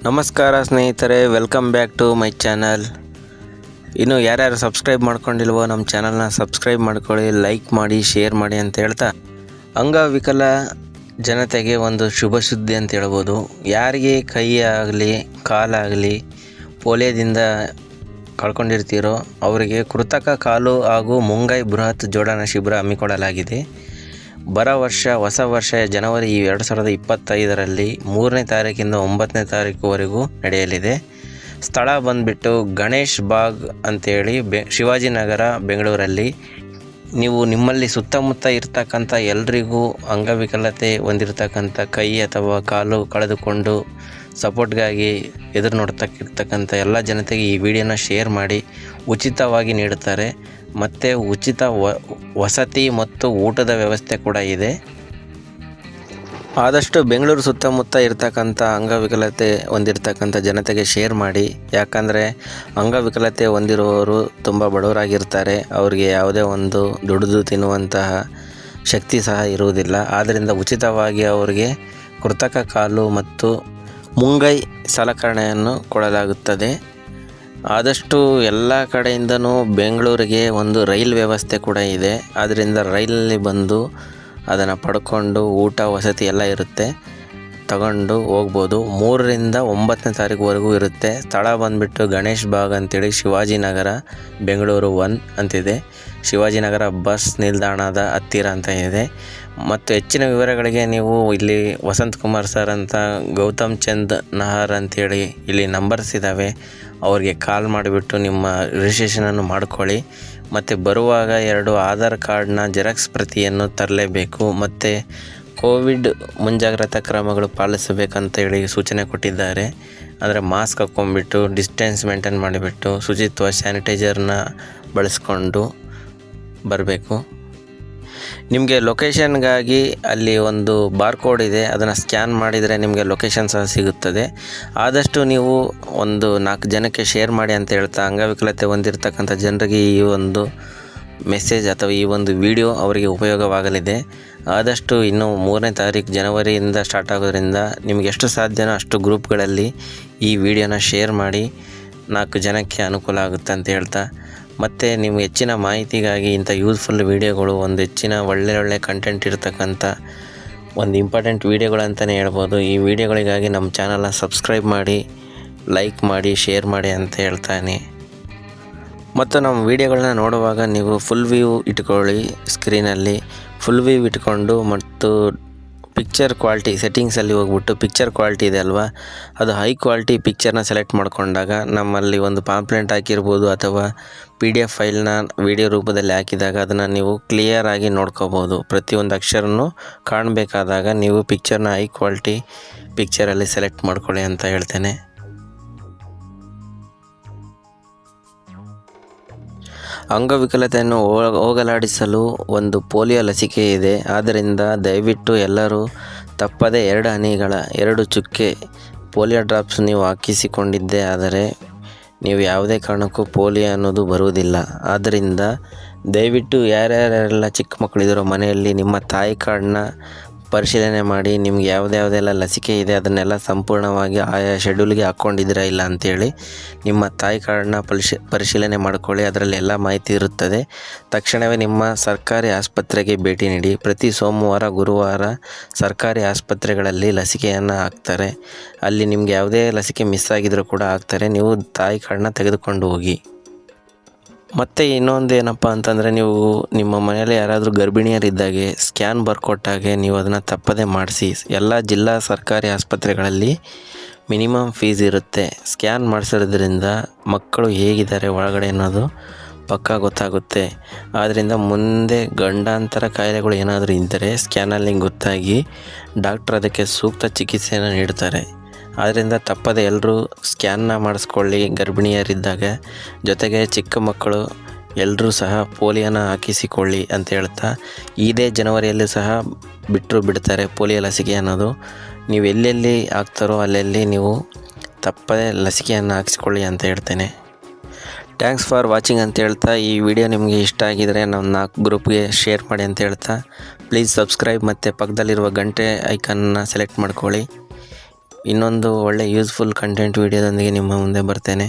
ನಮಸ್ಕಾರ ಸ್ನೇಹಿತರೆ welcome back to my channel ಇನ್ನು ಯಾರ್ಯಾರು ಸಬ್ಸ್ಕ್ರೈಬ್ ಮಾಡ್ಕೊಂಡಿಲ್ವೋ ನಮ್ಮ ಚಾನಲ್ನ ಸಬ್ಸ್ಕ್ರೈಬ್ ಮಾಡ್ಕೊಳ್ಳಿ ಲೈಕ್ ಮಾಡಿ ಶೇರ್ ಮಾಡಿ ಅಂತ ಹೇಳ್ತಾ, ಅಂಗವಿಕಲ ಜನತೆಗೆ ಒಂದು ಶುಭ ಸುದ್ದಿ ಅಂತ ಹೇಳ್ಬೋದು. ಯಾರಿಗೆ ಕೈ ಆಗಲಿ ಕಾಲಾಗಲಿ ಪೋಲಿಯೋದಿಂದ ಕಳ್ಕೊಂಡಿರ್ತೀರೋ, ಅವರಿಗೆ ಕೃತಕ ಕಾಲು ಹಾಗೂ ಮುಂಗೈ ಬೃಹತ್ ಜೋಡಣಾ ಶಿಬಿರ ಹಮ್ಮಿಕೊಳ್ಳಲಾಗಿದೆ. ಬರ ವರ್ಷ, ಹೊಸ ವರ್ಷ ಜನವರಿ ಎರಡು ಸಾವಿರದ ಇಪ್ಪತ್ತೈದರಲ್ಲಿ ಮೂರನೇ ತಾರೀಕಿಂದ ಒಂಬತ್ತನೇ ತಾರೀಕುವರೆಗೂ ನಡೆಯಲಿದೆ. ಸ್ಥಳ ಬಂದುಬಿಟ್ಟು ಗಣೇಶ್ ಬಾಗ್ ಅಂತೇಳಿ ಬೆ, ಶಿವಾಜಿನಗರ, ಬೆಂಗಳೂರಲ್ಲಿ. ನೀವು ನಿಮ್ಮಲ್ಲಿ ಸುತ್ತಮುತ್ತ ಇರ್ತಕ್ಕಂಥ ಎಲ್ರಿಗೂ ಅಂಗವಿಕಲತೆ ಹೊಂದಿರತಕ್ಕಂಥ ಕೈ ಅಥವಾ ಕಾಲು ಕಳೆದುಕೊಂಡು ಸಪೋರ್ಟ್ಗಾಗಿ ಎದುರು ನೋಡ್ತಕ್ಕಿರ್ತಕ್ಕಂಥ ಎಲ್ಲ ಜನತೆಗೆ ಈ ವಿಡಿಯೋನ ಶೇರ್ ಮಾಡಿ. ಉಚಿತವಾಗಿ ನೀಡುತ್ತಾರೆ. ಮತ್ತು ಉಚಿತ ವಸತಿ ಮತ್ತು ಊಟದ ವ್ಯವಸ್ಥೆ ಕೂಡ ಇದೆ. ಆದಷ್ಟು ಬೆಂಗಳೂರು ಸುತ್ತಮುತ್ತ ಇರ್ತಕ್ಕಂಥ ಅಂಗವಿಕಲತೆ ಹೊಂದಿರತಕ್ಕಂಥ ಜನತೆಗೆ ಶೇರ್ ಮಾಡಿ. ಯಾಕಂದರೆ ಅಂಗವಿಕಲತೆ ಹೊಂದಿರುವವರು ತುಂಬ ಬಡವರಾಗಿರ್ತಾರೆ. ಅವರಿಗೆ ಯಾವುದೇ ಒಂದು ದುಡಿದು ತಿನ್ನುವಂತಹ ಶಕ್ತಿ ಸಹ ಇರುವುದಿಲ್ಲ. ಆದ್ದರಿಂದ ಉಚಿತವಾಗಿ ಅವರಿಗೆ ಕೃತಕ ಕಾಲು ಮತ್ತು ಮುಂಗೈ ಸಲಕರಣೆಯನ್ನು ಕೊಡಲಾಗುತ್ತದೆ. ಆದಷ್ಟು ಎಲ್ಲ ಕಡೆಯಿಂದನೂ ಬೆಂಗಳೂರಿಗೆ ಒಂದು ರೈಲ್ ವ್ಯವಸ್ಥೆ ಕೂಡ ಇದೆ. ಆದ್ದರಿಂದ ರೈಲಲ್ಲಿ ಬಂದು ಅದನ್ನು ಪಡ್ಕೊಂಡು ಊಟ, ವಸತಿ ಎಲ್ಲ ಇರುತ್ತೆ. ತಗೊಂಡು ಹೋಗ್ಬೋದು. ಮೂರರಿಂದ ಒಂಬತ್ತನೇ ತಾರೀಕುವರೆಗೂ ಇರುತ್ತೆ. ಸ್ಥಳ ಬಂದುಬಿಟ್ಟು ಗಣೇಶ್ ಬಾಗ್ ಅಂತೇಳಿ ಶಿವಾಜಿನಗರ ಬೆಂಗಳೂರು ಒನ್ ಅಂತಿದೆ. ಶಿವಾಜಿನಗರ ಬಸ್ ನಿಲ್ದಾಣದ ಹತ್ತಿರ ಅಂತ ಇದೆ. ಮತ್ತು ಹೆಚ್ಚಿನ ವಿವರಗಳಿಗೆ ನೀವು ಇಲ್ಲಿ ವಸಂತ್ ಕುಮಾರ್ ಸರ್ ಅಂತ, ಗೌತಮ್ ಚಂದ್ ನಹರ್ ಅಂತೇಳಿ ಇಲ್ಲಿ ನಂಬರ್ಸ್ ಇದ್ದಾವೆ ಅವ್ರಿಗೆ ಕಾಲ್ ಮಾಡಿಬಿಟ್ಟು ನಿಮ್ಮ ರಿಜಿಸ್ಟ್ರೇಷನನ್ನು ಮಾಡ್ಕೊಳ್ಳಿ. ಮತ್ತು ಬರುವಾಗ ಎರಡು ಆಧಾರ್ ಕಾರ್ಡ್ನ ಜೆರಾಕ್ಸ್ ಪ್ರತಿಯನ್ನು ತರಲೇಬೇಕು. ಮತ್ತು ಕೋವಿಡ್ ಮುಂಜಾಗ್ರತಾ ಕ್ರಮಗಳು ಪಾಲಿಸಬೇಕಂತ ಹೇಳಿ ಸೂಚನೆ ಕೊಟ್ಟಿದ್ದಾರೆ. ಅಂದರೆ ಮಾಸ್ಕ್ ಹಾಕ್ಕೊಂಡ್ಬಿಟ್ಟು ಡಿಸ್ಟೆನ್ಸ್ ಮೇಂಟೈನ್ ಮಾಡಿಬಿಟ್ಟು, ಶುಚಿತ್ವ ಸ್ಯಾನಿಟೈಸರ್ನ ಬಳಸ್ಕೊಂಡು ಬರಬೇಕು. ನಿಮಗೆ ಲೊಕೇಶನ್ಗಾಗಿ ಅಲ್ಲಿ ಒಂದು ಬಾರ್ ಕೋಡ್ ಇದೆ. ಅದನ್ನು ಸ್ಕ್ಯಾನ್ ಮಾಡಿದರೆ ನಿಮಗೆ ಲೊಕೇಶನ್ ಸಹ ಸಿಗುತ್ತದೆ. ಆದಷ್ಟು ನೀವು ಒಂದು ನಾಲ್ಕು ಜನಕ್ಕೆ ಶೇರ್ ಮಾಡಿ ಅಂತ ಹೇಳ್ತಾ ಅಂಗವಿಕಲತೆ ಹೊಂದಿರತಕ್ಕಂಥ ಜನರಿಗೆ ಈ ಒಂದು ಮೆಸೇಜ್ ಅಥವಾ ಈ ಒಂದು ವಿಡಿಯೋ ಅವರಿಗೆ ಉಪಯೋಗವಾಗಲಿದೆ. ಆದಷ್ಟು ಇನ್ನು ಮೂರನೇ ತಾರೀಕು ಜನವರಿಯಿಂದ ಸ್ಟಾರ್ಟ್ ಆಗೋದ್ರಿಂದ ನಿಮಗೆ ಎಷ್ಟು ಸಾಧ್ಯನೋ ಅಷ್ಟು ಗ್ರೂಪ್ಗಳಲ್ಲಿ ಈ ವಿಡಿಯೋನ ಶೇರ್ ಮಾಡಿ ನಾಲ್ಕು ಜನಕ್ಕೆ ಅನುಕೂಲ ಆಗುತ್ತೆ ಅಂತ ಹೇಳ್ತಾ. ಮತ್ತು ನೀವು ಹೆಚ್ಚಿನ ಮಾಹಿತಿಗಾಗಿ ಇಂಥ ಯೂಸ್ಫುಲ್ ವೀಡಿಯೋಗಳು, ಒಂದು ಹೆಚ್ಚಿನ ಒಳ್ಳೆ ಒಳ್ಳೆ ಕಂಟೆಂಟ್ ಇರತಕ್ಕಂಥ ಒಂದು ಇಂಪಾರ್ಟೆಂಟ್ ವೀಡಿಯೋಗಳು ಅಂತಲೇ ಹೇಳ್ಬೋದು. ಈ ವಿಡಿಯೋಗಳಿಗಾಗಿ ನಮ್ಮ ಚಾನಲ್ನ ಸಬ್ಸ್ಕ್ರೈಬ್ ಮಾಡಿ ಲೈಕ್ ಮಾಡಿ ಶೇರ್ ಮಾಡಿ ಅಂತ ಹೇಳ್ತಾನೆ. ಮತ್ತು ನಮ್ಮ ವೀಡಿಯೋಗಳನ್ನ ನೋಡುವಾಗ ನೀವು ಫುಲ್ ವ್ಯೂ ಇಟ್ಕೊಳ್ಳಿ ಸ್ಕ್ರೀನಲ್ಲಿ ಫುಲ್ ವೀವ್ ಇಟ್ಕೊಂಡು ಮತ್ತು ಪಿಕ್ಚರ್ ಕ್ವಾಲಿಟಿ ಸೆಟ್ಟಿಂಗ್ಸಲ್ಲಿ ಹೋಗ್ಬಿಟ್ಟು ಪಿಕ್ಚರ್ ಕ್ವಾಲಿಟಿ ಇದೆ ಅಲ್ವಾ? ಅದು ಹೈ ಕ್ವಾಲಿಟಿ ಪಿಕ್ಚರ್ನ ಸೆಲೆಕ್ಟ್ ಮಾಡಿಕೊಂಡಾಗ ನಮ್ಮಲ್ಲಿ ಒಂದು ಪಾಂಪ್ಲೆಂಟ್ ಹಾಕಿರ್ಬೋದು ಅಥವಾ ಪಿ ಡಿ ಎಫ್ ಫೈಲ್ನ ವಿಡಿಯೋ ರೂಪದಲ್ಲಿ ಹಾಕಿದಾಗ ಅದನ್ನು ನೀವು ಕ್ಲಿಯರಾಗಿ ನೋಡ್ಕೋಬೋದು. ಪ್ರತಿಯೊಂದು ಅಕ್ಷರನೂ ಕಾಣಬೇಕಾದಾಗ ನೀವು ಪಿಕ್ಚರ್ನ ಹೈ ಕ್ವಾಲಿಟಿ ಪಿಕ್ಚರಲ್ಲಿ ಸೆಲೆಕ್ಟ್ ಮಾಡ್ಕೊಳ್ಳಿ ಅಂತ ಹೇಳ್ತೇನೆ. ಅಂಗವಿಕಲತೆಯನ್ನು ಹೋಗ- ಹೋಗಲಾಡಿಸಲು ಒಂದು ಪೋಲಿಯೋ ಲಸಿಕೆ ಇದೆ. ಆದ್ದರಿಂದ ದಯವಿಟ್ಟು ಎಲ್ಲರೂ ತಪ್ಪದೆ ಎರಡು ಹನಿಗಳ, ಎರಡು ಚುಕ್ಕೆ ಪೋಲಿಯೋ ಡ್ರಾಪ್ಸ್ ನೀವು ಹಾಕಿಸಿಕೊಂಡಿದ್ದೇ. ಆದರೆ ನೀವು ಯಾವುದೇ ಕಾರಣಕ್ಕೂ ಪೋಲಿಯೋ ಅನ್ನೋದು ಬರುವುದಿಲ್ಲ. ಆದ್ದರಿಂದ ದಯವಿಟ್ಟು ಯಾರ್ಯಾರೆಲ್ಲ ಚಿಕ್ಕ ಮಕ್ಕಳಿದ್ದರೋ ಮನೆಯಲ್ಲಿ ನಿಮ್ಮ ತಾಯಿ ಕಾರ್ಡ್ನ ಪರಿಶೀಲನೆ ಮಾಡಿ ನಿಮ್ಗೆ ಯಾವುದ್ಯಾವುದೆಲ್ಲ ಲಸಿಕೆ ಇದೆ ಅದನ್ನೆಲ್ಲ ಸಂಪೂರ್ಣವಾಗಿ ಆಯಾ ಶೆಡ್ಯೂಲ್ಗೆ ಹಾಕ್ಕೊಂಡಿದ್ದೀರಾ ಇಲ್ಲ ಅಂತೇಳಿ ನಿಮ್ಮ ತಾಯಿ ಕಾರ್ಡನ್ನ ಪರಿಶಿ, ಪರಿಶೀಲನೆ ಮಾಡ್ಕೊಳ್ಳಿ. ಅದರಲ್ಲಿ ಎಲ್ಲ ಮಾಹಿತಿ ಇರುತ್ತದೆ. ತಕ್ಷಣವೇ ನಿಮ್ಮ ಸರ್ಕಾರಿ ಆಸ್ಪತ್ರೆಗೆ ಭೇಟಿ ನೀಡಿ. ಪ್ರತಿ ಸೋಮವಾರ, ಗುರುವಾರ ಸರ್ಕಾರಿ ಆಸ್ಪತ್ರೆಗಳಲ್ಲಿ ಲಸಿಕೆಯನ್ನು ಹಾಕ್ತಾರೆ. ಅಲ್ಲಿ ನಿಮ್ಗೆ ಯಾವುದೇ ಲಸಿಕೆ ಮಿಸ್ ಆಗಿದ್ರೂ ಕೂಡ ಹಾಕ್ತಾರೆ. ನೀವು ತಾಯಿ ಕಾರ್ಡ್ನ ತೆಗೆದುಕೊಂಡು ಹೋಗಿ. ಮತ್ತು ಇನ್ನೊಂದು ಏನಪ್ಪ ಅಂತಂದರೆ ನೀವು ನಿಮ್ಮ ಮನೆಯಲ್ಲಿ ಯಾರಾದರೂ ಗರ್ಭಿಣಿಯರಿದ್ದಾಗೆ ಸ್ಕ್ಯಾನ್ ಬರ್ಕೊಟ್ಟಾಗೆ ನೀವು ಅದನ್ನು ತಪ್ಪದೇ ಮಾಡಿಸಿ. ಎಲ್ಲ ಜಿಲ್ಲಾ ಸರ್ಕಾರಿ ಆಸ್ಪತ್ರೆಗಳಲ್ಲಿ ಮಿನಿಮಮ್ ಫೀಸ್ ಇರುತ್ತೆ. ಸ್ಕ್ಯಾನ್ ಮಾಡಿಸಿರೋದ್ರಿಂದ ಮಕ್ಕಳು ಹೇಗಿದ್ದಾರೆ ಒಳಗಡೆ ಅನ್ನೋದು ಪಕ್ಕಾ ಗೊತ್ತಾಗುತ್ತೆ. ಆದ್ದರಿಂದ ಮುಂದೆ ಗಂಡಾಂತರ ಕಾಯಿಲೆಗಳು ಏನಾದರೂ ಇದ್ದರೆ ಸ್ಕ್ಯಾನಲ್ಲಿ ಗೊತ್ತಾಗಿ ಡಾಕ್ಟ್ರ್ ಅದಕ್ಕೆ ಸೂಕ್ತ ಚಿಕಿತ್ಸೆಯನ್ನು ನೀಡ್ತಾರೆ. ಆದ್ದರಿಂದ ತಪ್ಪದೆ ಎಲ್ಲರೂ ಸ್ಕ್ಯಾನ್ನ ಮಾಡಿಸ್ಕೊಳ್ಳಿ ಗರ್ಭಿಣಿಯರಿದ್ದಾಗ. ಜೊತೆಗೆ ಚಿಕ್ಕ ಮಕ್ಕಳು ಎಲ್ಲರೂ ಸಹ ಪೋಲಿಯೋನ ಹಾಕಿಸಿಕೊಳ್ಳಿ ಅಂತ ಹೇಳ್ತಾ ಇದೇ ಜನವರಿಯಲ್ಲಿ ಸಹ ಬಿಟ್ಟರು ಬಿಡ್ತಾರೆ ಪೋಲಿಯೋ ಲಸಿಕೆ ಅನ್ನೋದು. ನೀವು ಎಲ್ಲೆಲ್ಲಿ ಹಾಕ್ತಾರೋ ಅಲ್ಲೆಲ್ಲಿ ನೀವು ತಪ್ಪದೆ ಲಸಿಕೆಯನ್ನು ಹಾಕಿಸ್ಕೊಳ್ಳಿ ಅಂತ ಹೇಳ್ತೇನೆ. ಥ್ಯಾಂಕ್ಸ್ ಫಾರ್ ವಾಚಿಂಗ್ ಅಂತ ಹೇಳ್ತಾ, ಈ ವಿಡಿಯೋ ನಿಮಗೆ ಇಷ್ಟ ಆಗಿದರೆ ನಮ್ಮ ನಾಲ್ಕು ಗ್ರೂಪ್ಗೆ ಶೇರ್ ಮಾಡಿ ಅಂತ ಹೇಳ್ತಾ. ಪ್ಲೀಸ್ ಸಬ್ಸ್ಕ್ರೈಬ್ ಮತ್ತು ಪಕ್ಕದಲ್ಲಿರುವ ಗಂಟೆ ಐಕನ್ನ ಸೆಲೆಕ್ಟ್ ಮಾಡ್ಕೊಳ್ಳಿ. ಇನ್ನೊಂದು ಒಳ್ಳೆ ಯೂಸ್ಫುಲ್ ಕಂಟೆಂಟ್ ವೀಡಿಯೋದೊಂದಿಗೆ ನಿಮ್ಮ ಮುಂದೆ ಬರ್ತೇನೆ.